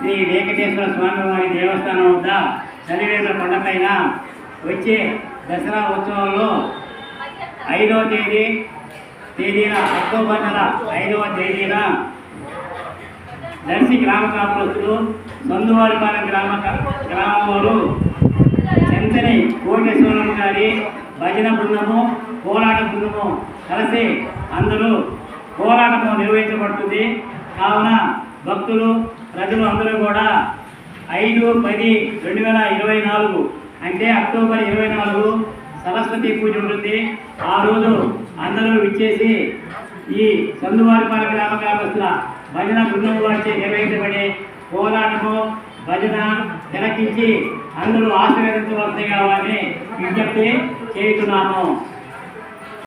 శ్రీ వెంకటేశ్వర స్వామి వారి దేవస్థానం వద్ద చలివేంద్ర కొండపైన వచ్చే దసరా ఉత్సవంలో ఐదవ తేదీ తేదీన అక్టోబర్ నెల ఐదవ తేదీన దర్శి గ్రామ కాపురస్తులు సందువారిపాలెం గ్రామ గ్రామం వారు చెంతని కోటేశ్వరం గారి భజన బృందము పోరాట బృందము కలిసి అందరూ పోరాటము నిర్వహించబడుతుంది. కావున భక్తులు ప్రజలు అందరూ కూడా ఐదు పది రెండు వేల ఇరవై నాలుగు అంటే అక్టోబర్ ఇరవై నాలుగు సరస్వతి పూజ ఉంటుంది. ఆ రోజు అందరూ విచ్చేసి ఈ సందువారిపాలెం గ్రామ గ్రామస్తుల భజన బృందం వారిచే నిర్వహించబడే పోరాటము భజన తిలకించి అందరూ ఆశీర్వదించవలసి కావాలని విజ్ఞప్తి చేస్తున్నాము